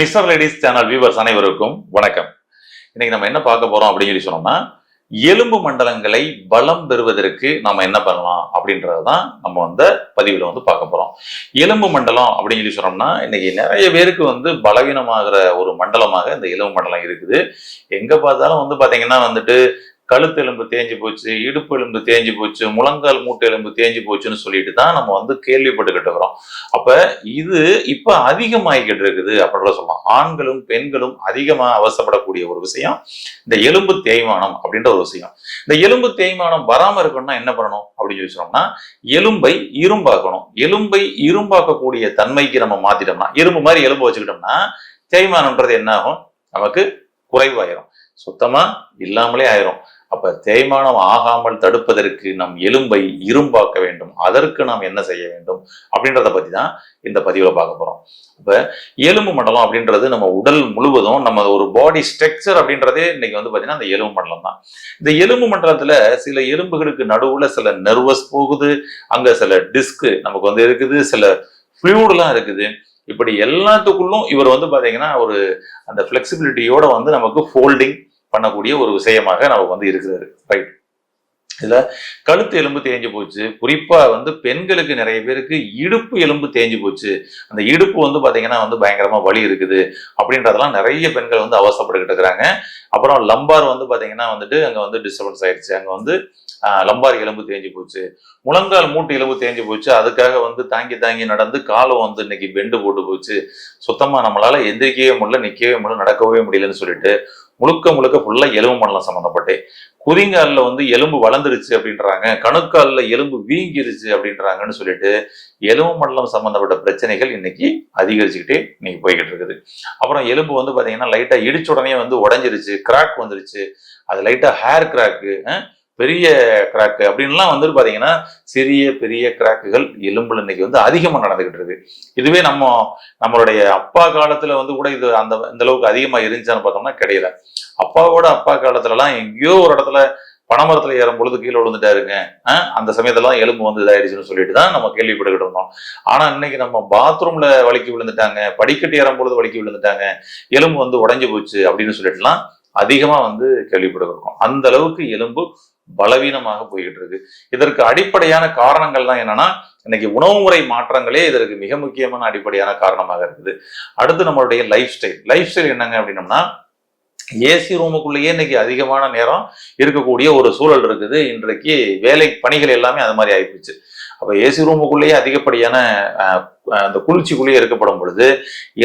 Mister ladies channel viewers அனைவருக்கும் வணக்கம். இன்னைக்கு நம்ம என்ன பார்க்க போறோம் அப்படின்னு சொல்லி சொன்னோம்னா எலும்பு மண்டலங்களை பலம் பெறுவதற்கு நம்ம என்ன பண்ணலாம் அப்படின்றது தான் நம்ம வந்து பதிவில் வந்து பார்க்க போறோம். எலும்பு மண்டலம் அப்படின்னு சொல்லி சொன்னோம்னா இன்னைக்கு நிறைய பேருக்கு வந்து பலவீனமாகிற ஒரு மண்டலமாக இந்த எலும்பு மண்டலம் இருக்குது. எங்க பார்த்தாலும் வந்து பாத்தீங்கன்னா வந்துட்டு கழுத்து எலும்பு தேஞ்சு போச்சு இடுப்பு எலும்பு தேஞ்சு போச்சு முழங்கால் மூட்டு எலும்பு தேஞ்சு போச்சுன்னு சொல்லிட்டு தான் நம்ம வந்து கேள்விப்பட்டுக்கிட்டு வரோம் அப்ப இது இப்ப அதிகமாகிக்கிட்டு இருக்குது அப்படின்ற சொல்லலாம். ஆண்களும் பெண்களும் அதிகமா அவசப்படக்கூடிய ஒரு விஷயம். இந்த எலும்பு தேய்மானம் அப்படின்ற ஒரு விஷயம். இந்த எலும்பு தேய்மானம் வராம இருக்கணும்னா என்ன பண்ணணும் அப்படின்னு சொல்லி சொன்னோம்னா எலும்பை இரும்பாக்கணும். எலும்பை இரும்பாக்கக்கூடிய தன்மைக்கு நம்ம மாத்திட்டோம்னா எலும்பு மாதிரி எலும்பு வச்சுக்கிட்டோம்னா தேய்மானம்ன்றது என்ன ஆகும்? நமக்கு குறைவாயிரும். சுத்தமா இல்லாமலே ஆயிரும். அப்ப தேய்மானம் ஆகாமல் தடுப்பதற்கு நம் எலும்பை இரும்பாக்க வேண்டும். அதற்கு நாம் என்ன செய்ய வேண்டும்? அப்படின்றத பத்தி தான் இந்த பதிவுல பார்க்க போறோம். இப்ப எலும்பு மண்டலம் அப்படின்றது நம்ம உடல் முழுவதும் நம்ம ஒரு பாடி ஸ்ட்ரக்சர் அப்படின்றதே இன்னைக்கு வந்து பாத்தீங்கன்னா அந்த எலும்பு மண்டலம் தான். இந்த எலும்பு மண்டலத்துல சில எலும்புகளுக்கு நடுவுல சில நர்வஸ் போகுது. அங்க சில டிஸ்க் நமக்கு வந்து இருக்குது. சில ஃப்ளூடெலாம் இருக்குது. இப்படி எல்லாத்துக்குள்ளும் இவர் வந்து பாத்தீங்கன்னா ஒரு அந்த ஃபிளெக்சிபிலிட்டியோட வந்து நமக்கு ஃபோல்டிங் பண்ணக்கூடிய ஒரு விஷயமாக நமக்கு வந்து இருக்கிறாரு ரைட் இதுல கழுத்து எலும்பு தேஞ்சு போச்சு. குறிப்பா வந்து பெண்களுக்கு நிறைய பேருக்கு இடுப்பு எலும்பு தேஞ்சு போச்சு. அந்த இடுப்பு வந்து பாத்தீங்கன்னா வந்து பயங்கரமா வலி இருக்குது அப்படின்றதெல்லாம் நிறைய பெண்கள் வந்து அவசரப்பட்டுக்கிட்டு இருக்கிறாங்க. அப்புறம் லம்பார் வந்து பாத்தீங்கன்னா வந்துட்டு அங்க வந்து டிஸ்டர்பன்ஸ் ஆயிடுச்சு அங்க வந்து லம்பார் எலும்பு தேஞ்சு போச்சு. முழங்கால் மூட்டு எலும்பு தேஞ்சு போச்சு. அதுக்காக வந்து தாங்கி தாங்கி நடந்து காலம் வந்து இன்னைக்கு பெண்டு போட்டு போச்சு. சுத்தமா நம்மளால எந்திரிக்கவே முடியல நிக்கவே முடியல நடக்கவே முடியலன்னு சொல்லிட்டு முழுக்க முழுக்க ஃபுல்லாக எலும்பு மண்டலம் சம்மந்தப்பட்டு. குதிங்காலில் வந்து எலும்பு வளர்ந்துருச்சு அப்படின்றாங்க. கணுக்காலில் எலும்பு வீங்கிருச்சு அப்படின்றாங்கன்னு சொல்லிட்டு எலும்பு மண்டலம் சம்மந்தப்பட்ட பிரச்சனைகள் இன்னைக்கு அதிகரிச்சுக்கிட்டே இன்னைக்கு போய்கிட்டு இருக்குது. அப்புறம் எலும்பு வந்து பார்த்தீங்கன்னா லைட்டாக இடிச்ச உடனே வந்து உடஞ்சிருச்சு கிராக் வந்துருச்சு. அது லைட்டாக ஹேர் கிராக்கு பெரிய கிராக்கு அப்படின்லாம் வந்துட்டு பாத்தீங்கன்னா சிறிய பெரிய கிராக்குகள் எலும்புல இன்னைக்கு வந்து அதிகமா நடந்துகிட்டு இருக்கு. இதுவே நம்ம நம்மளுடைய அப்பா காலத்துல வந்து கூட இது அந்த இந்த அளவுக்கு அதிகமா இருந்துச்சான்னு பார்த்தோம்னா கிடையாது அப்பாவோட அப்பா காலத்துல எல்லாம் எங்கேயோ ஒரு இடத்துல பனைமரத்துல ஏறும் பொழுது கீழே விழுந்துட்டாருங்க. ஆஹ் அந்த சமயத்தெல்லாம் எலும்பு வந்து இதாயிடுச்சுன்னு சொல்லிட்டு தான் நம்ம கேள்விப்பட்டுக்கிட்டு இருந்தோம். ஆனா இன்னைக்கு நம்ம பாத்ரூம்ல வலிக்கு விழுந்துட்டாங்க படிக்கட்டு ஏறும் பொழுது வலிக்கு விழுந்துட்டாங்க எலும்பு வந்து உடைஞ்சு போச்சு அப்படின்னு சொல்லிட்டுலாம் அதிகமாக வந்து கேள்விப்பட்டுருக்கோம். அந்த அளவுக்கு எலும்பு பலவீனமாக போய்கிட்டு இருக்கு இதற்கு அடிப்படையான காரணங்கள் தான் என்னன்னா இன்னைக்கு உணவு முறை மாற்றங்களே இதற்கு மிக முக்கியமான அடிப்படையான காரணமாக இருக்குது. அடுத்து நம்மளுடைய லைஃப் ஸ்டைல் லைஃப் ஸ்டைல் என்னங்க அப்படின்னம்னா ஏசி ரூமுக்குள்ளேயே இன்னைக்கு அதிகமான நேரம் இருக்கக்கூடிய ஒரு சூழல் இருக்குது. இன்றைக்கு வேலை பணிகள் எல்லாமே அது மாதிரி ஆயிப்போச்சு. அப்போ ஏசி ரூமுக்குள்ளேயே அதிகப்படியான அந்த குளிர்ச்சிக்குள்ளேயே இருக்கப்படும் பொழுது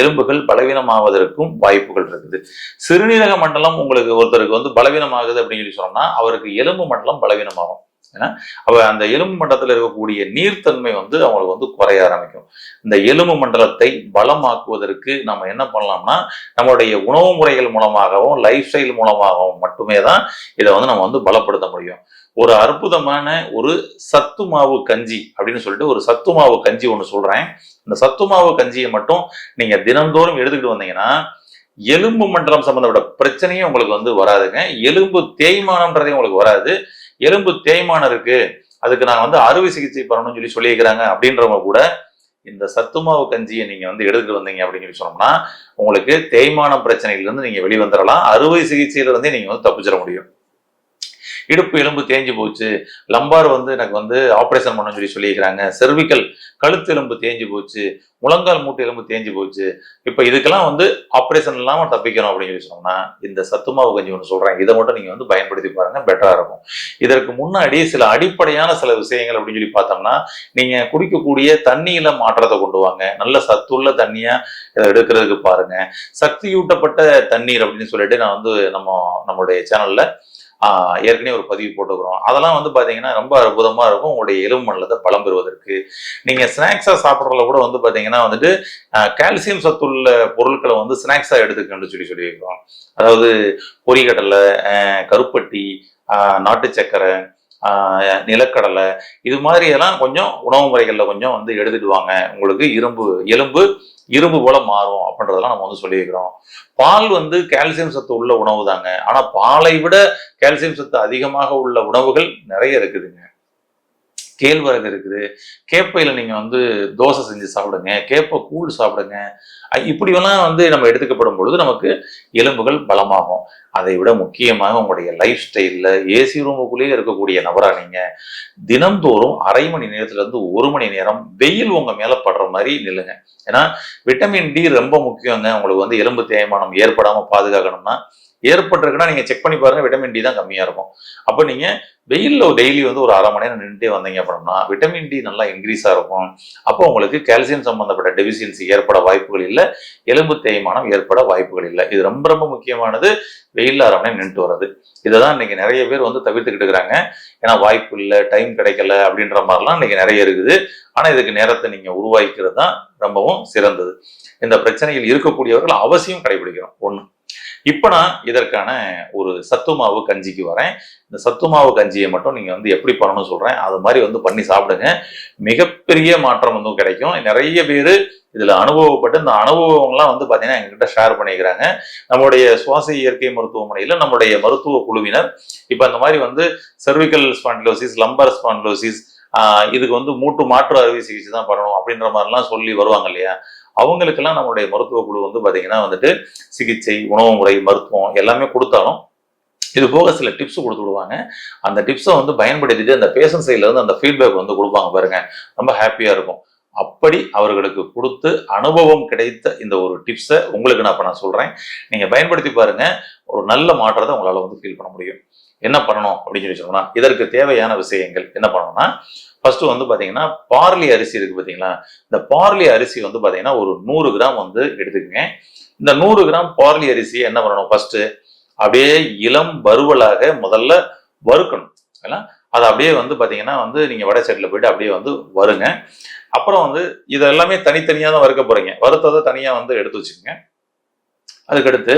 எலும்புகள் பலவீனமாவதற்கும் வாய்ப்புகள் இருக்குது. சிறுநீரக மண்டலம் உங்களுக்கு ஒருத்தருக்கு வந்து பலவீனமாகுது அப்படின்னு சொல்லி சொன்னோம்னா அவருக்கு எலும்பு மண்டலம் பலவீனமாகும். ஏன்னா அவ அந்த எலும்பு மண்டலத்தில் இருக்கக்கூடிய நீர்த்தன்மை வந்து அவங்களுக்கு வந்து குறைய ஆரம்பிக்கும். இந்த எலும்பு மண்டலத்தை பலமாக்குவதற்கு நம்ம என்ன பண்ணலாம்னா நம்மளுடைய உணவு முறைகள் மூலமாகவும் லைஃப் ஸ்டைல் மூலமாகவும் மட்டுமே தான் இதை வந்து நம்ம வந்து பலப்படுத்த முடியும். ஒரு அற்புதமான ஒரு சத்து மாவு கஞ்சி அப்படின்னு சொல்லிட்டு ஒரு சத்து மாவு கஞ்சி ஒன்று சொல்றேன். இந்த சத்து மாவு கஞ்சியை மட்டும் நீங்க தினந்தோறும் எடுத்துக்கிட்டு வந்தீங்கன்னா எலும்பு மண்டலம் சம்பந்தப்பட்ட பிரச்சனையே உங்களுக்கு வந்து வராதுங்க. எலும்பு தேய்மானம்ன்றதே உங்களுக்கு வராது. எலும்பு தேய்மானம் இருக்கு. அதுக்கு நான் வந்து அறுவை சிகிச்சை பண்ணணும்னு சொல்லி சொல்லியிருக்கிறாங்க அப்படின்றவங்க கூட இந்த சத்துமாவு கஞ்சியை நீங்க வந்து எடுத்துட்டு வந்தீங்க அப்படின்னு சொல்லி சொன்னோம்னா உங்களுக்கு தேய்மான பிரச்சனையிலேருந்து நீங்கள் நீங்க வெளிவந்துடலாம் அறுவை சிகிச்சையிலேருந்தே நீங்கள் நீங்க வந்து தப்பிச்சிட முடியும். இடுப்பு எலும்பு தேஞ்சு போச்சு. லம்பார் வந்து எனக்கு வந்து ஆப்ரேஷன் பண்ண சொல்லி சொல்லியிருக்கிறாங்க. செர்விக்கல் கழுத்து எலும்பு தேஞ்சு போச்சு. முழங்கால் மூட்டு எலும்பு தேஞ்சு போச்சு. இப்போ இதுக்கெல்லாம் வந்து ஆப்ரேஷன் இல்லாமல் தப்பிக்கணும் அப்படின்னு சொல்லி சொன்னோம்னா இந்த சத்துமாவு கஞ்சி ஒன்று சொல்கிறேன் இதை மட்டும் நீங்கள் வந்து பயன்படுத்தி பாருங்க பெட்டராக இருக்கும். இதற்கு முன்னாடி சில அடிப்படையான சில விஷயங்கள் அப்படின்னு சொல்லி பார்த்தோம்னா நீங்கள் குடிக்கக்கூடிய தண்ணியில் மாற்றத்தை கொண்டு வாங்க. நல்ல சத்துள்ள தண்ணியாக இதை எடுக்கிறதுக்கு பாருங்க. சக்தியூட்டப்பட்ட தண்ணீர் அப்படின்னு சொல்லிட்டு நான் வந்து நம்ம நம்மளுடைய சேனலில் ஏற்கனவே ஒரு பதிவு போட்டுக்கிறோம். அதெல்லாம் வந்து பார்த்தீங்கன்னா ரொம்ப அற்புதமாக இருக்கும். உங்களுடைய எலும்பு மண்டலத்தை பலம் பெறுவதற்கு. நீங்கள் ஸ்நாக்ஸாக சாப்பிட்றதுல கூட வந்து பார்த்தீங்கன்னா வந்துட்டு கால்சியம் சத்துள்ள பொருட்களை வந்து ஸ்நாக்ஸாக எடுத்துக்கணும்னு சொல்லி சொல்லியிருக்கோம் அதாவது பொறிகடலை கருப்பட்டி நாட்டு சக்கரை நிலக்கடலை இது மாதிரி எல்லாம் கொஞ்சம் உணவு முறைகளில் கொஞ்சம் வந்து எடுத்துட்டு வாங்க. உங்களுக்கு இரும்பு எலும்பு இரும்பு போல மாறும் அப்படின்றதெல்லாம் நம்ம வந்து சொல்லியிருக்கிறோம். பால் வந்து கால்சியம் சத்து உள்ள உணவு தாங்க ஆனால் பாலை விட கால்சியம் சத்து அதிகமாக உள்ள உணவுகள் நிறைய இருக்குதுங்க. கேழ்வரகு இருக்குது. கேப்பையில் நீங்கள் வந்து தோசை செஞ்சு சாப்பிடுங்க. கேப்பை கூழ் சாப்பிடுங்க. இப்படியெல்லாம் வந்து நம்ம எடுத்துக்கப்படும் பொழுது நமக்கு எலும்புகள் பலமாகும். அதை விட முக்கியமாக உங்களுடைய லைஃப் ஸ்டைலில் ஏசி ரூமுக்குள்ளேயே இருக்கக்கூடிய நபராக நீங்கள் தினம்தோறும் அரை மணி நேரத்துலேருந்து ஒரு மணி நேரம் வெயில் உங்கள் மேலே படுற மாதிரி நில்லுங்க. ஏன்னா விட்டமின் டி ரொம்ப முக்கியங்க. உங்களுக்கு வந்து எலும்பு தேய்மானம் ஏற்படாமல் பாதுகாக்கணும்னா ஏற்பட்டிருக்குன்னா நீங்கள் செக் பண்ணி பாருங்கள் விட்டமின் டி தான் கம்மியாக இருக்கும். அப்போ நீங்கள் வெயிலில் டெய்லி வந்து ஒரு அரை மணி நேரம் நின்றுட்டே வந்தீங்க அப்படின்னா விட்டமின் டி நல்லா இன்க்ரீஸாக இருக்கும். அப்போ உங்களுக்கு கால்சியம் சம்மந்தப்பட்ட டெபிசியன்சி ஏற்பட வாய்ப்புகள் இல்லை எலும்பு தேய்மானம் ஏற்பட வாய்ப்புகள் இல்லை. இது ரொம்ப ரொம்ப முக்கியமானது வெயிலில் அரை மணி நேரம் நின்றுட்டு வர்றது. இதை தான் இன்னைக்கு நிறைய பேர் வந்து தவிர்த்துக்கிட்டு இருக்கிறாங்க. ஏன்னா வாய்ப்பு இல்லை டைம் கிடைக்கல அப்படின்ற மாதிரிலாம் இன்னைக்கு நிறைய இருக்குது. ஆனால் இதுக்கு நேரத்தை நீங்கள் உருவாக்கிக்கிறது தான் ரொம்பவும் சிறந்தது. இந்த பிரச்சனையில் இருக்கக்கூடியவர்கள் அவசியம் கடைபிடிக்கிறோம் ஒன்று இப்போ நான் இதற்கான ஒரு சத்துமாவு கஞ்சிக்கு வரேன். இந்த சத்துமாவு கஞ்சியை மட்டும் நீங்கள் வந்து எப்படி பண்ணணும்னு சொல்கிறேன் அது மாதிரி வந்து பண்ணி சாப்பிடுங்க. மிகப்பெரிய மாற்றம் வந்து கிடைக்கும். நிறைய பேர் இதில் அனுபவப்பட்டு இந்த அனுபவங்கள்லாம் வந்து பார்த்தீங்கன்னா எங்ககிட்ட ஷேர் பண்ணிக்கிறாங்க. நம்மளுடைய சுவாச இயற்கை மருத்துவமனையில் நம்மளுடைய மருத்துவ குழுவினர் இப்போ அந்த மாதிரி வந்து சர்விக்கல் ஸ்பாண்டிலோசிஸ் லம்பர் ஸ்பாண்டிலோசிஸ் இதுக்கு வந்து மூட்டு மாற்று அறுவை சிகிச்சை தான் பண்ணணும் அப்படின்ற மாதிரிலாம் சொல்லி வருவாங்க இல்லையா? அவங்களுக்கெல்லாம் நம்மளுடைய மருத்துவ குழு வந்து பார்த்தீங்கன்னா வந்துட்டு சிகிச்சை உணவு முறை மருத்துவம் எல்லாமே கொடுத்தாலும் இது போக சில டிப்ஸ் கொடுத்து விடுவாங்க. அந்த டிப்ஸை வந்து பயன்படுத்திட்டு அந்த பேஷண்ட் சைட்ல இருந்து அந்த ஃபீட்பேக் வந்து கொடுப்பாங்க பாருங்க. ரொம்ப ஹாப்பியா இருக்கும். அப்படி அவர்களுக்கு கொடுத்து அனுபவம் கிடைத்த இந்த ஒரு டிப்ஸை உங்களுக்கு நான் இப்ப நான் சொல்றேன். நீங்க பயன்படுத்தி பாருங்க. ஒரு நல்ல மாற்றத்தை உங்களால் வந்து ஃபீல் பண்ண முடியும். என்ன பண்ணணும் அப்படின்னு சொல்லி சொன்னா இதற்கு தேவையான விஷயங்கள் என்ன பண்ணணும்னா ஃபர்ஸ்ட் வந்து பாத்தீங்கன்னா பார்லி அரிசி இருக்கு பாத்தீங்களா? இந்த பார்லி அரிசி வந்து பாத்தீங்கன்னா ஒரு நூறு கிராம் வந்து எடுத்துக்கோங்க. இந்த நூறு கிராம் பார்லி அரிசியை என்ன பண்ணணும் ஃபர்ஸ்ட் அப்படியே இளம் வறுவலாக முதல்ல வறுக்கணும். ஏன்னா அது அப்படியே வந்து பார்த்தீங்கன்னா வந்து நீங்கள் வடை சைடில் போயிட்டு அப்படியே வந்து வருங்க. அப்புறம் வந்து இது எல்லாமே தனித்தனியாக தான் வறுக்க போகிறீங்க வறுத்ததை தனியாக வந்து எடுத்து வச்சுக்கோங்க. அதுக்கடுத்து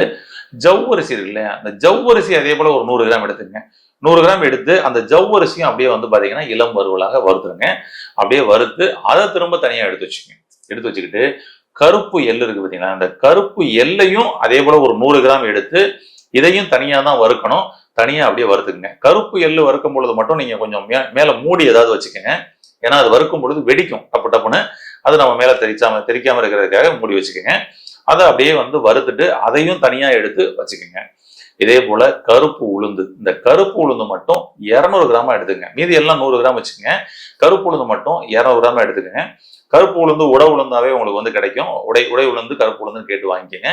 ஜவ்வரிசி இருக்கு இல்லையா? அந்த ஜவ்வரிசி அதே போல் ஒரு நூறு கிராம் எடுத்துங்க நூறு கிராம் எடுத்து அந்த ஜவ்வரிசியும் அப்படியே வந்து பார்த்தீங்கன்னா இளம் வறுவலாக வறுத்துருங்க. அப்படியே வறுத்து அதை திரும்ப தனியாக எடுத்து வச்சுக்கோங்க. எடுத்து வச்சுக்கிட்டு கருப்பு எள்ளு இருக்கு பார்த்தீங்கன்னா அந்த கருப்பு எல்லையும் அதே போல் ஒரு நூறு கிராம் எடுத்து இதையும் தனியாக தான் வறுக்கணும். தனியாக அப்படியே வறுத்துக்குங்க. கருப்பு எள்ளு வறுக்கும் பொழுது மட்டும் நீங்கள் கொஞ்சம் மே- மேலே மூடி ஏதாவது வச்சுக்கோங்க. ஏன்னா அது வறுக்கும் பொழுது வெடிக்கும். டப்பு டப்புன்னு அது நம்ம மேலே தெரிச்சாம தெரிக்காமல் இருக்கிறதுக்காக மூடி வச்சுக்கோங்க. அதை அப்படியே வந்து வறுத்துட்டு அதையும் தனியாக எடுத்து வச்சுக்கோங்க. இதே போல கருப்பு உளுந்து. இந்த கருப்பு உளுந்து மட்டும் இரநூறு கிராமா எடுத்துங்க மீதி எல்லாம் நூறு கிராம் வச்சுக்கோங்க. கருப்பு உளுந்து மட்டும் இரநூறு கிராம் எடுத்துக்கோங்க. கருப்பு உளுந்து உட உளுந்தாவே உங்களுக்கு வந்து கிடைக்கும். உடை உடை உளுந்து கருப்பு உளுந்துன்னு கேட்டு வாங்கிக்கோங்க.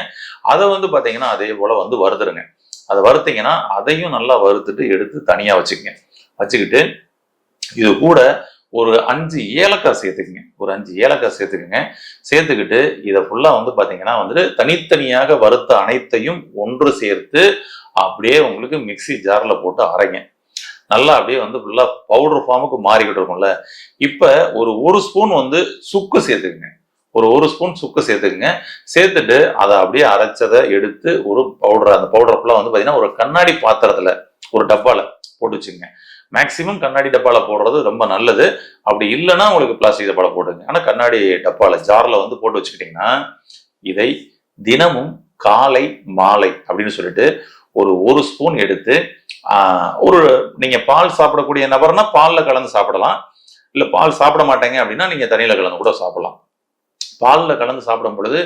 அதை வந்து பார்த்தீங்கன்னா அதே போல வந்து வறுத்துருங்க. அதை வறுத்தீங்கன்னா அதையும் நல்லா வறுத்துட்டு எடுத்து தனியாக வச்சுக்கோங்க. வச்சுக்கிட்டு இது கூட ஒரு அஞ்சு ஏலக்காய் சேர்த்துக்குங்க. ஒரு அஞ்சு ஏலக்காய் சேர்த்துக்குங்க. சேர்த்துக்கிட்டு இதை ஃபுல்லாக வந்து பார்த்தீங்கன்னா வந்துட்டு தனித்தனியாக வறுத்த அனைத்தையும் ஒன்று சேர்த்து அப்படியே உங்களுக்கு மிக்ஸி ஜாரில் போட்டு அரைங்க. நல்லா அப்படியே வந்து ஃபுல்லாக பவுடர் ஃபார்முக்கு மாறிக்கிட்டு இருக்கும்ல. இப்போ ஒரு ஒரு ஸ்பூன் வந்து சுக்கு சேர்த்துக்குங்க. ஒரு ஒரு ஸ்பூன் சுக்கு சேர்த்துக்குங்க. சேர்த்துட்டு அதை அப்படியே அரைச்சதை எடுத்து ஒரு பவுடர் அந்த பவுடர் ஃபுல்லாக வந்து பார்த்தீங்கன்னா ஒரு கண்ணாடி பாத்திரத்தில் ஒரு டப்பாவில் போட்டு வச்சுங்க மேக்சிமம் கண்ணாடி டப்பால போடுறது ரொம்ப நல்லது. அப்படி இல்லைன்னா உங்களுக்கு பிளாஸ்டிக் டப்பால போடுங்க ஆனால் கண்ணாடி டப்பால ஜார்ல வந்து போட்டு வச்சுக்கிட்டீங்கன்னா இதை தினமும் காலை மாலை அப்படின்னு சொல்லிட்டு ஒரு ஒரு ஸ்பூன் எடுத்து ஒரு நீங்க பால் சாப்பிடக்கூடிய நபர்னா பாலில் கலந்து சாப்பிடலாம். இல்லை பால் சாப்பிட மாட்டேங்க அப்படின்னா நீங்க தண்ணியில கலந்து கூட சாப்பிடலாம். பாலில் கலந்து சாப்பிடும் பொழுது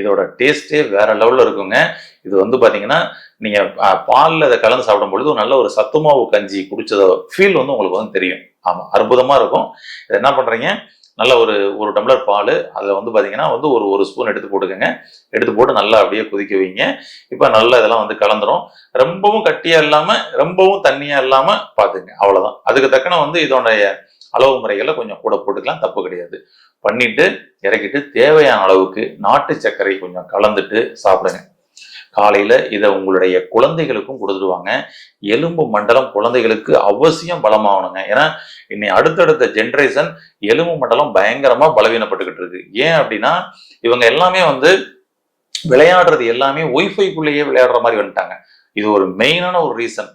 இதோட டேஸ்ட்டே வேற லெவலில் இருக்குங்க. இது வந்து பார்த்தீங்கன்னா நீங்கள் பாலில் அதை இதை கலந்து சாப்பிடும் பொழுது ஒரு நல்ல ஒரு சத்துமாவு கஞ்சி குடிச்சதோ ஃபீல் வந்து உங்களுக்கு வந்து தெரியும். ஆமாம் அற்புதமாக இருக்கும். இதை என்ன பண்ணுறீங்க நல்ல ஒரு ஒரு டம்ளர் பால் அதில் வந்து பார்த்தீங்கன்னா வந்து ஒரு ஒரு ஸ்பூன் எடுத்து போட்டுக்கோங்க. எடுத்து போட்டு நல்லா அப்படியே கொதிக்க வைங்க. இப்போ நல்லா இதெல்லாம் வந்து கலந்துரும். ரொம்பவும் கட்டியாக இல்லாமல் ரொம்பவும் தண்ணியாக இல்லாமல் பார்த்துங்க அவ்வளோதான் அதுக்கு தக்கன வந்து இதோடைய அளவு முறைகளை கொஞ்சம் கூட போட்டுக்கலாம் தப்பு கிடையாது. பண்ணிட்டு இறக்கிட்டு தேவையான அளவுக்கு நாட்டு சர்க்கரை கொஞ்சம் கலந்துட்டு சாப்பிடுங்க. காலையில இதை உங்களுடைய குழந்தைகளுக்கும் கொடுத்துடுவாங்க. எலும்பு மண்டலம் குழந்தைகளுக்கு அவசியம் பலமாகணுங்க. ஏன்னா இன்னை அடுத்தடுத்த ஜென்ரேஷன் எலும்பு மண்டலம் பயங்கரமா பலவீனப்பட்டுக்கிட்டு இருக்கு. ஏன் அப்படின்னா இவங்க எல்லாமே வந்து விளையாடுறது எல்லாமே ஒய்ஃபைக்குள்ளேயே விளையாடுற மாதிரி வந்துட்டாங்க. இது ஒரு மெயினான ஒரு ரீசன்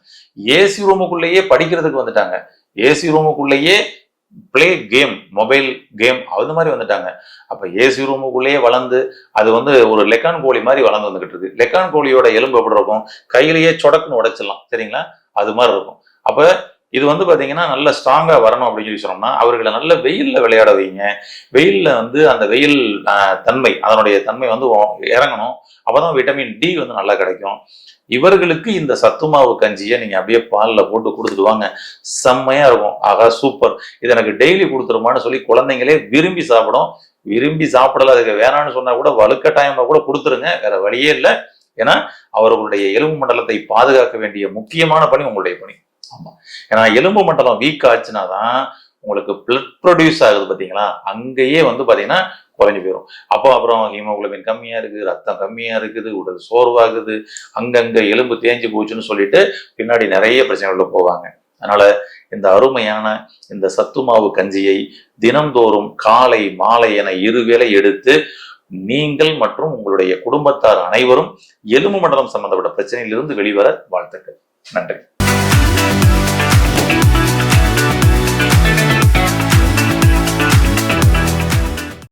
ஏசி ரூமுக்குள்ளேயே படிக்கிறதுக்கு வந்துட்டாங்க. ஏசி ரூமுக்குள்ளேயே பிளே கேம் மொபைல் கேம் அது மாதிரி வந்துட்டாங்க. அப்ப ஏசி ரூமுக்குள்ளேயே வளர்ந்து அது வந்து ஒரு லெக்கான் கோழி மாதிரி வளர்ந்து வந்துகிட்டு இருக்கு. லெக்கான் கோழியோட எலும்பு எப்படி இருக்கும்? கையிலேயே சொடக்குன்னு உடைச்சிடலாம். சரிங்களா? அது மாதிரி இருக்கும். அப்ப இது வந்து பார்த்தீங்கன்னா நல்ல ஸ்ட்ராங்காக வரணும் அப்படின்னு சொல்லி சொன்னோம்னா அவர்களை நல்ல வெயிலில் விளையாட வைங்க. வெயிலில் வந்து அந்த வெயில் தன்மை அதனுடைய தன்மை வந்து இறங்கணும். அப்போ தான் விட்டமின் டி வந்து நல்லா கிடைக்கும். இவர்களுக்கு இந்த சத்து மாவு கஞ்சியை நீங்கள் அப்படியே பாலில் போட்டு கொடுத்துட்டு வாங்க. செம்மையாக இருக்கும். ஆகா சூப்பர் இது எனக்கு டெய்லி கொடுத்துருமான்னு சொல்லி குழந்தைங்களே விரும்பி சாப்பிடும். விரும்பி சாப்பிடல அதுக்கு வேணாம்னு சொன்னால் கூட வலுக்கட்டாயமாக கூட கொடுத்துருங்க. வேற வழியே இல்லை. ஏன்னா அவர்களுடைய எலும்பு மண்டலத்தை பாதுகாக்க வேண்டிய முக்கியமான பணி உங்களுடைய பணி. ஆமா. ஏன்னா எலும்பு மண்டலம் வீக் ஆச்சுன்னா தான் உங்களுக்கு பிளட் ப்ரொடியூஸ் ஆகுது பார்த்தீங்களா அங்கேயே வந்து பாத்தீங்கன்னா குறைஞ்சி போயிடும் அப்போ அப்புறம் ஹீமோகுளோபின் கம்மியா இருக்குது ரத்தம் கம்மியா இருக்குது உடல் சோர்வாகுது அங்கங்கே எலும்பு தேஞ்சு போச்சுன்னு சொல்லிட்டு பின்னாடி நிறைய பிரச்சனைகளில் போவாங்க. அதனால இந்த அருமையான இந்த சத்து மாவு கஞ்சியை தினம்தோறும் காலை மாலை என இருவேளை எடுத்து நீங்கள் மற்றும் உங்களுடைய குடும்பத்தார் அனைவரும் எலும்பு மண்டலம் சம்பந்தப்பட்ட பிரச்சனையிலிருந்து வெளிவர வாழ்த்துக்கள். நன்றி.